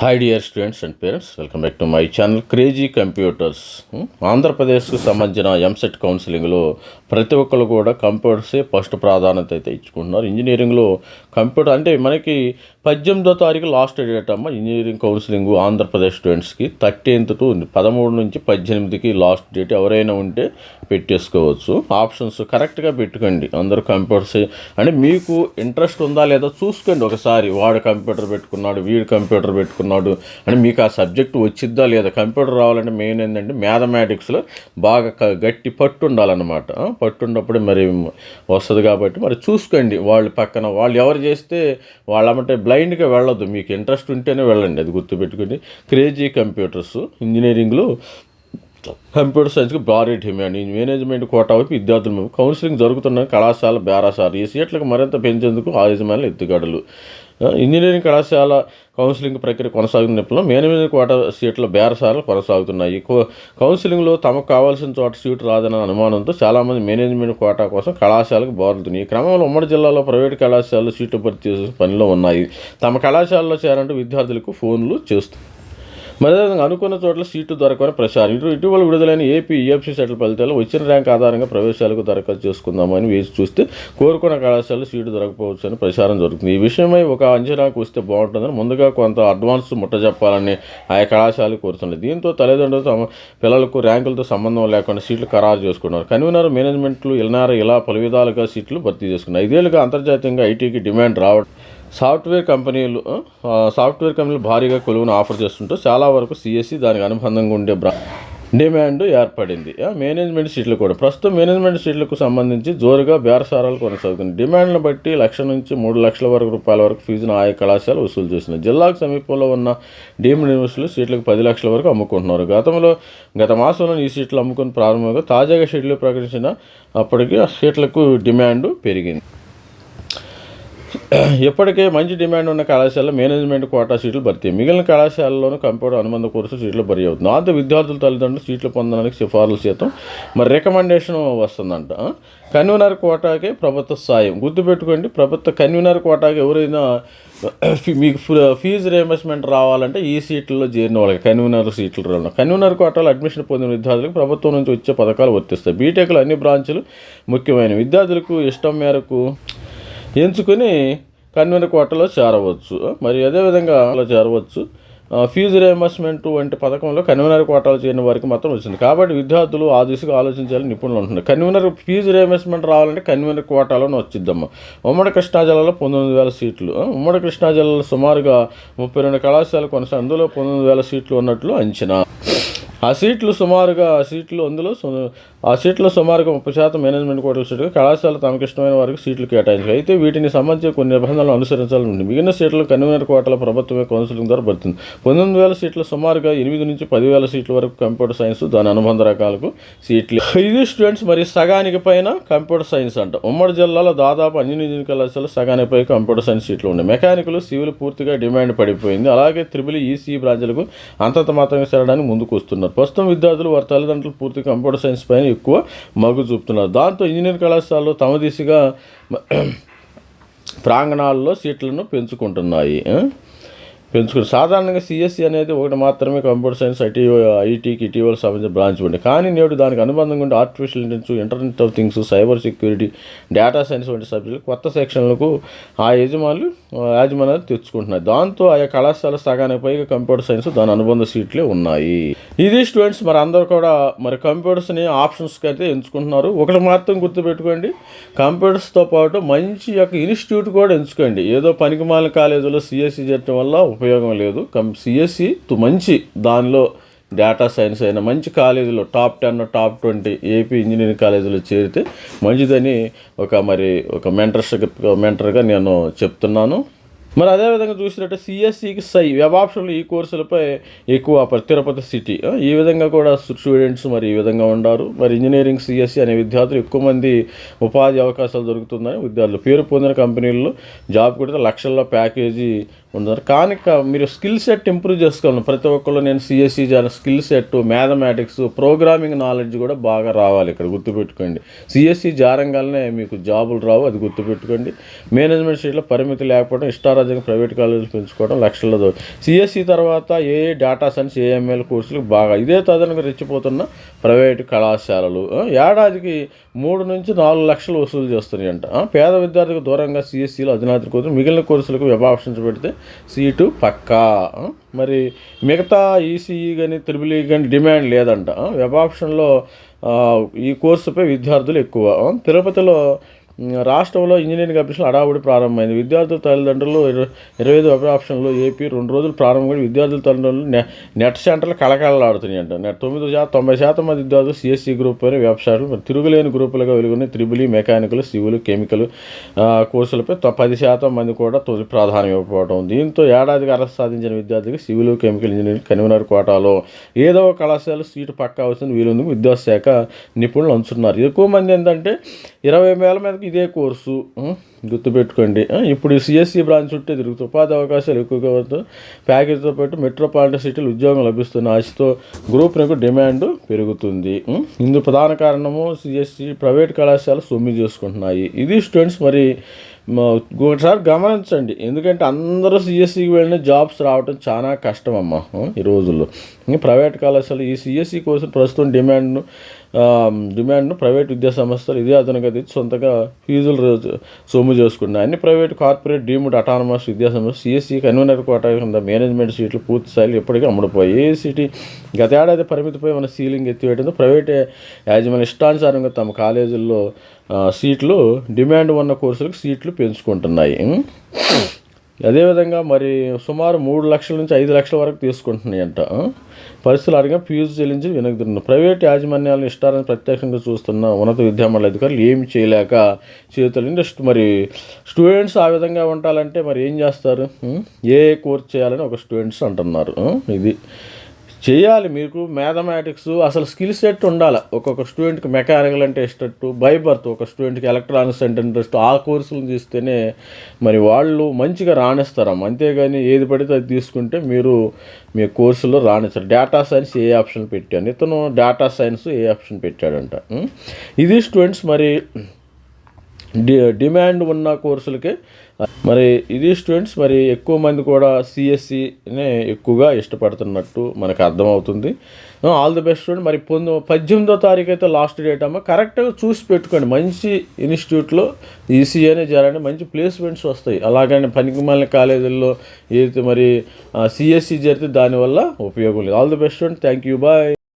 Hi dear students and parents welcome back to my channel crazy computers ఆంధ్రప్రదేశ్కు సంబంధించిన ఎంసెట్ కౌన్సిలింగ్లో ప్రతి ఒక్కరు కూడా కంప్యూటర్సే ఫస్ట్ ప్రాధాన్యత అయితే ఇచ్చుకుంటున్నారు. ఇంజనీరింగ్లో కంప్యూటర్ అంటే మనకి పద్దెనిమిదో తారీఖు లాస్ట్ డేట్ అమ్మ. ఇంజనీరింగ్ కౌన్సిలింగ్ ఆంధ్రప్రదేశ్ స్టూడెంట్స్కి థర్టీన్త్ టు పదమూడు నుంచి పద్దెనిమిదికి లాస్ట్ డేట్ ఎవరైనా ఉంటే పెట్టేసుకోవచ్చు. ఆప్షన్స్ కరెక్ట్గా పెట్టుకోండి. అందరూ కంప్యూటర్స్ అంటే మీకు ఇంట్రెస్ట్ ఉందా లేదా చూసుకోండి ఒకసారి. వాడు కంప్యూటర్ పెట్టుకున్నాడు వీడు కంప్యూటర్ పెట్టుకున్నాడు అంటే మీకు ఆ సబ్జెక్ట్ వచ్చిద్దా లేదా? కంప్యూటర్ రావాలంటే మెయిన్ ఏంటంటే మ్యాథమెటిక్స్లో బాగా గట్టి పట్టు ఉండాలన్నమాట. పట్టుండప్పుడే మరి వస్తుంది కాబట్టి మరి చూసుకోండి. వాళ్ళు పక్కన వాళ్ళు ఎవరు చేస్తే వాళ్ళమంటే బ్లైండ్గా వెళ్ళొద్దు. మీకు ఇంట్రెస్ట్ ఉంటేనే వెళ్ళండి. అది గుర్తుపెట్టుకోండి. క్రేజీ కంప్యూటర్స్ ఇంజనీరింగ్లో కంప్యూటర్ సైన్స్కి భారీ డిమాండ్ ఈ మేనేజ్మెంట్ కోటా వైపు విద్యార్థుల మేము కౌన్సిలింగ్ జరుగుతున్న కళాశాల బేరాశాల ఈ సీట్లకు మరింత పెంచేందుకు ఆ యజమానులు ఎత్తుగడలు ఇంజనీరింగ్ కళాశాల కౌన్సిలింగ్ ప్రక్రియ కొనసాగుతున్న మేనేజ్మెంట్ కోటా సీట్ల బేరసాలు కొనసాగుతున్నాయి. కో- కౌన్సిలింగ్లో తమకు కావాల్సిన చోట సీటు రాదన్న అనుమానంతో చాలామంది మేనేజ్మెంట్ కోటా కోసం కళాశాలకు బారుతున్నాయి ఈ క్రమంలో ఉమ్మడి జిల్లాలో ప్రైవేట్ కళాశాలలు సీట్లు భర్తీ చేసే పనిలో ఉన్నాయి. తమ కళాశాలలో చేరాలంటే విద్యార్థులకు ఫోన్లు చేస్తారు మరి అనుకున్న చోట్ల సీటు దొరకని ప్రచారం. ఇటు ఇటీవల విడుదలైన ఏపీ ఈఎఫ్సీ సెటిల్ ఫలితాలు వచ్చిన ర్యాంక్ ఆధారంగా ప్రవేశాలకు దరఖాస్తు చేసుకుందామని వేచి చూస్తే కోరుకున్న కళాశాలలో సీటు దొరకపోవచ్చు అని ప్రచారం జరుగుతుంది. ఈ విషయమై ఒక అంచనాకు వస్తే బాగుంటుందని ముందుగా కొంత అడ్వాన్స్ ముట్ట చెప్పాలని ఆయా కళాశాలలు కోరుతున్నారు. దీంతో తల్లిదండ్రులు తమ పిల్లలకు ర్యాంకులతో సంబంధం లేకుండా సీట్లు ఖరారు చేసుకున్నారు. కన్వీనర్ మేనేజ్మెంట్లు ఇల్నార ఇలా పలు విధాలుగా సీట్లు భర్తీ చేసుకున్నారు. ఐదేళ్ళుగా అంతర్జాతీయంగా ఐటీకి డిమాండ్ రావడం సాఫ్ట్వేర్ కంపెనీలు సాఫ్ట్వేర్ కంపెనీలు భారీగా కొలువును ఆఫర్ చేస్తుంటే చాలా వరకు సిఎస్సి దానికి అనుబంధంగా ఉండే బ్రా డిమాండ్ ఏర్పడింది. ఆ, మేనేజ్మెంట్ సీట్లు కూడా. ప్రస్తుతం మేనేజ్మెంట్ సీట్లకు సంబంధించి జోరుగా బేరసారాలు కొనసాగుతుంది డిమాండ్ను బట్టి లక్ష నుంచి మూడు లక్షల వరకు రూపాయల వరకు ఫీజును ఆయా కళాశాల వసూలు చేస్తున్నాయి. జిల్లాకు సమీపంలో ఉన్న డీమ్డ్ యూనివర్సిటీలు సీట్లకు పది లక్షల వరకు అమ్ముకుంటున్నారు. గతంలో గత మాసంలో ఈ సీట్లు అమ్ముకుని ప్రారంభంగా తాజాగా షెడ్యూల్ ప్రకటించిన అప్పటికి ఆ సీట్లకు డిమాండ్ పెరిగింది. ఇప్పటికే మంచి డిమాండ్ ఉన్న కళాశాలలో మేనేజ్మెంట్ కోటా సీట్లు భర్తీ. మిగిలిన కళాశాలలోనూ కంప్యూటర్ అనుబంధ కోర్సు సీట్లు భర్తీ అవుతుంది. దాంతో విద్యార్థుల తల్లిదండ్రులు సీట్లు పొందడానికి సిఫార్సులు చేతం మరి రికమెండేషన్ వస్తుందంట. కన్వీనర్ కోటాకే ప్రభుత్వ సాయం. గుర్తుపెట్టుకోండి ప్రభుత్వ కన్వీనర్ కోటాకి ఎవరైనా మీకు ఫీజు రియంబర్స్మెంట్ రావాలంటే ఈ సీట్లలో చేరిన వాళ్ళకి కన్వీనర్ సీట్లు రావడం కన్వీనర్ కోటాలో అడ్మిషన్ పొందిన విద్యార్థులకు ప్రభుత్వం నుంచి వచ్చే పథకాలు వర్తిస్తాయి. బీటెక్లో అన్ని బ్రాంచులు ముఖ్యమైన విద్యార్థులకు ఇష్టం మేరకు ఎంచుకొని కన్వీనర్ కోటలో చేరవచ్చు. మరి అదేవిధంగా అలా చేరవచ్చు. ఫీజు రియంబర్స్మెంట్ వంటి పథకంలో కన్వీనర్ కోటాలు చేరిన వారికి మాత్రం వచ్చింది. కాబట్టి విద్యార్థులు ఆ దిశగా ఆలోచించాలని నిపుణులు ఉంటున్నారు. కన్వీనర్ ఫీజు రియంబర్స్మెంట్ రావాలంటే కన్వీనర్ కోటాలోనే వచ్చిద్దమ్మా. ఉమ్మడి కృష్ణా జిల్లాలో పంతొమ్మిది వేల సీట్లు. ఉమ్మడి కృష్ణా జిల్లాలో సుమారుగా ముప్పై రెండు కళాశాలలు కొనసాగి అందులో పంతొమ్మిది వేల సీట్లు ఉన్నట్లు అంచనా. ఆ సీట్లు సుమారుగా సీట్లు అందులో సు- ఆ సీట్లో సుమారుగా ముప్పై శాతం మేనేజ్మెంట్ కోటల సీట్లు కళాశాల తమకు ఇష్టమైన వారికి సీట్లు కేటాయించాయి అయితే వీటిని సంబంధించి కొన్ని నిబంధనలు అనుసరించాలని ఉంది. మిగిలిన సీట్లు కన్వీనర్ కోటల ప్రభుత్వమే కౌన్సిలింగ్ ద్వారా భర్తుంది పంతొమ్మిది వేల సీట్లు సుమారుగా ఎనిమిది నుంచి పదివేల సీట్ల వరకు కంప్యూటర్ సైన్స్ దాని అనుబంధ రకాలకు సీట్లు. ఇది స్టూడెంట్స్ మరి సగానికి పైన కంప్యూటర్ సైన్స్ అంట. ఉమ్మడి జిల్లాలో దాదాపు అన్ని ఇంజనీరింగ్ కళాశాల సగానికి పై కంప్యూటర్ సైన్స్ సీట్లు ఉన్నాయి. మెకానికల్ సివిల్ పూర్తిగా డిమాండ్ పడిపోయింది. అలాగే త్రిబుల్ ఈసీ బ్రాంచ్లకు అంతంత మాత్రమే చేరడానికి ముందుకు వస్తున్నారు. ప్రస్తుతం విద్యార్థులు వారి తల్లిదండ్రులు పూర్తి కంప్యూటర్ సైన్స్ పైన ఎక్కువ మగ్గు చూపుతున్నారు. దాంతో ఇంజనీరింగ్ కళాశాలలో తమ దిశగా ప్రాంగణాల్లో సీట్లను పెంచుకుంటున్నాయి. పెంచుకుని సాధారణంగా సిఎస్సి అనేది ఒకటి మాత్రమే కంప్యూటర్ సైన్స్ ఐటీ ఐటీకి ఇటీవల సంబంధించిన బ్రాంచ్ ఉంది కానీ నేడు దానికి అనుబంధంగా ఉండే artificial intelligence internet of things cyber security data science వంటి సబ్జెక్టులు కొత్త సెక్షన్లకు ఆ యజమానులు యాజమాన్యాలు తెచ్చుకుంటున్నాయి. దాంతో ఆయా కళాశాల సగానికి పైగా కంప్యూటర్ సైన్స్ దాని అనుబంధ సీట్లే ఉన్నాయి. ఇది స్టూడెంట్స్ మరి అందరూ కూడా మరి కంప్యూటర్స్ని ఆప్షన్స్కి అయితే ఎంచుకుంటున్నారు. ఒకటి మాత్రం గుర్తుపెట్టుకోండి కంప్యూటర్స్తో పాటు మంచి యొక్క ఇన్స్టిట్యూట్ కూడా ఎంచుకోండి. ఏదో పనికిమాలిన కాలేజీలో సిఎస్సి చేయడం వల్ల ఉపయోగం లేదు. కం సిఎస్సి మంచి దానిలో డేటా సైన్స్ అయిన మంచి కాలేజీలో top ten top twenty AP engineering కాలేజీలో చేరితే మంచిదని ఒక మరి ఒక మెంటర్షిప్ మెంటర్గా నేను చెప్తున్నాను. మరి అదేవిధంగా చూసినట్టు సిఎస్సికి సై వెబ్ ఆప్షన్లు ఈ కోర్సులపై ఎక్కువ తిరుపతి సిటీ ఈ విధంగా కూడా స్టూడెంట్స్ మరి ఈ విధంగా ఉన్నారు మరి ఇంజనీరింగ్ సిఎస్సి అనే విద్యార్థులు ఎక్కువ మంది ఉపాధి అవకాశాలు దొరుకుతుందని విద్యార్థులు పేరు పొందిన కంపెనీల్లో జాబ్ కొడితే లక్షల్లో ప్యాకేజీ ఉండదు కానీ మీరు స్కిల్ సెట్ ఇంప్రూవ్ చేసుకోవాలి. ప్రతి ఒక్కళ్ళు నేను CSC skill set mathematics programming knowledge కూడా బాగా రావాలి ఇక్కడ గుర్తుపెట్టుకోండి. సిఎస్సి జారంగానే మీకు జాబులు రావు అది గుర్తుపెట్టుకోండి. మేనేజ్మెంట్ సీట్లో పరిమితి లేకపోవడం ఇష్టారాజ్యంగా ప్రైవేట్ కాలేజీలు పెంచుకోవడం లక్షల్లో సిఎస్సి తర్వాత ఏ డేటా సైన్స్ ఏఎంఎల్ కోర్సులు బాగా ఇదే తదనంగా రెచ్చిపోతున్న ప్రైవేట్ కళాశాలలు. ఏడాదికి మూడు నుంచి నాలుగు లక్షలు వసూలు చేస్తున్నాయంట. పేద విద్యార్థికి దూరంగా సిఎస్సిలో అధినాత్రి కోసం మిగిలిన కోర్సులకు వెబ్ సీటు పక్కా. మరి మిగతా ఈసీఈ కానీ త్రిబుల్ ఈ కానీ డిమాండ్ లేదంట. వెబ్ ఆప్షన్లో ఈ కోర్సుపై విద్యార్థులు ఎక్కువ. తిరుపతిలో రాష్ట్రంలో ఇంజనీరింగ్ అభ్యర్థులు అడావుడి ప్రారంభమైంది. విద్యార్థుల తల్లిదండ్రులు ఇరవై ఇరవై ఐదు వెబ్ ఆప్షన్లు ఏపీ రెండు రోజులు ప్రారంభమైన విద్యార్థుల తల్లిదండ్రులు నె నెట్ సెంటర్లు కళకళలాడుతున్నాయి అంట. నెట్ తొమ్మిది శాతం తొంభై శాతం మంది విద్యార్థులు సిఎస్సి గ్రూప్ పైన వెబ్సైట్లు తిరుగులేని గ్రూపులుగా వెలుగున్నాయి. Triple E mechanical civil chemical కోర్సులపై తొ- పది శాతం మంది కూడా తొలి ప్రాధాన్యం ఇవ్వకపోవడం దీంతో ఏడాదికి అరెస్ట్ సాధించిన విద్యార్థికి సివిల్ కెమికల్ ఇంజనీరింగ్ కన్వీనర్ కోటాలో ఏదో ఒక కళాశాల సీటు పక్కా అవుతుంది వీలుందుకు విద్యాశాఖ నిపుణులు అంచున్నారు ఎక్కువ మంది ఏంటంటే ఇరవై వేల మందికి ఇదే కోర్సు. గుర్తుపెట్టుకోండి. ఇప్పుడు సిఎస్సి బ్రాంచ్ ఉంటే తిరుగుతూ ఉపాధి అవకాశాలు ఎక్కువగా అవుతూ ప్యాకేజీతో పాటు మెట్రోపాలిటన్ సిటీలు ఉద్యోగం లభిస్తున్న ఆశతో గ్రూప్లకు డిమాండ్ పెరుగుతుంది. ఇందు ప్రధాన కారణము సిఎస్సి ప్రైవేట్ కళాశాలలు సొమ్ము చేసుకుంటున్నాయి. ఇది స్టూడెంట్స్ మరి ఒకసారి గమనించండి. ఎందుకంటే అందరూ సిఎస్సికి వెళ్ళిన జాబ్స్ రావటం చాలా కష్టం అమ్మ. ఈ రోజుల్లో. ప్రైవేట్ కళాశాల ఈ సిఎస్సి కోసం ప్రస్తుతం డిమాండ్ను డిమాండ్ను ప్రైవేట్ విద్యా సంస్థలు ఇదే అదనంగా తెచ్చి సొంతగా ఫీజులు రోజు సొమ్ము చేసుకున్నాయి. అన్ని ప్రైవేట్ కార్పొరేట్ డీమ్డ్ అటానమస్ విద్యా సంస్థ సిఎస్సి కన్వీనర్ కోట కింద మేనేజ్మెంట్ సీట్లు పూర్తి స్థాయిలో ఎప్పటికీ అమ్ముడుపోయాయి. ఏ గత ఏడాది పరిమితిపై మన సీలింగ్ ఎత్తివేయడంతో ప్రైవేట్ యాజమాన్య ఇష్టానుసారంగా తమ కాలేజీల్లో సీట్లు డిమాండ్ ఉన్న కోర్సులకు సీట్లు పెంచుకుంటున్నాయి. అదేవిధంగా మరి సుమారు మూడు లక్షల నుంచి ఐదు లక్షల వరకు తీసుకుంటున్నాయంట. పరిస్థితులు అడిగా ఫీజు చెల్లించి వెనక్కి ప్రైవేట్ యాజమాన్యాలను ఇష్టారని ప్రత్యక్షంగా చూస్తున్న ఉన్నత విద్యామండలి అధికారులు ఏమి చేయలేక చేతులు మరి స్టూడెంట్స్ ఆ విధంగా ఉండాలంటే మరి ఏం చేస్తారు? ఏ కోర్స్ చేయాలని ఒక స్టూడెంట్స్ అంటున్నారు. ఇది చేయాలి మీకు మ్యాథమెటిక్స్ అసలు స్కిల్ సెట్ ఉండాలి. ఒక్కొక్క స్టూడెంట్కి మెకానికల్ అంటే ఇష్టట్టు బైబర్త్ ఒక స్టూడెంట్కి ఎలక్ట్రానిక్స్ అంటే ఇంట్రెస్ట్ ఆ కోర్సులు తీస్తేనే మరి వాళ్ళు మంచిగా రాణిస్తారమ్మ అంతేగాని ఏది పడితే అది తీసుకుంటే మీరు మీ కోర్సులో రాణిస్తారు. డేటా సైన్స్ ఏ ఆప్షన్ పెట్టాను. ఇతను డేటా సైన్స్ ఏ ఆప్షన్ పెట్టాడంట. ఇది స్టూడెంట్స్ మరి డి డిమాండ్ ఉన్న కోర్సులకే మరి ఇది స్టూడెంట్స్ మరి ఎక్కువ మంది కూడా సిఎస్సినే ఎక్కువగా ఇష్టపడుతున్నట్టు మనకు అర్థమవుతుంది. All the best student. మరి పొందు పద్దెనిమిదో తారీఖు అయితే లాస్ట్ డేట్ అమ్మ. కరెక్ట్గా చూసి పెట్టుకోండి. మంచి ఇన్స్టిట్యూట్లో ఈసీఏనే చేయాలంటే మంచి ప్లేస్మెంట్స్ వస్తాయి. అలాగని పనికిమాలిన కాలేజీల్లో ఏదైతే మరి సిఎస్సి జరిగితే దానివల్ల ఉపయోగం లేదు. All the best student. Thank you. Bye.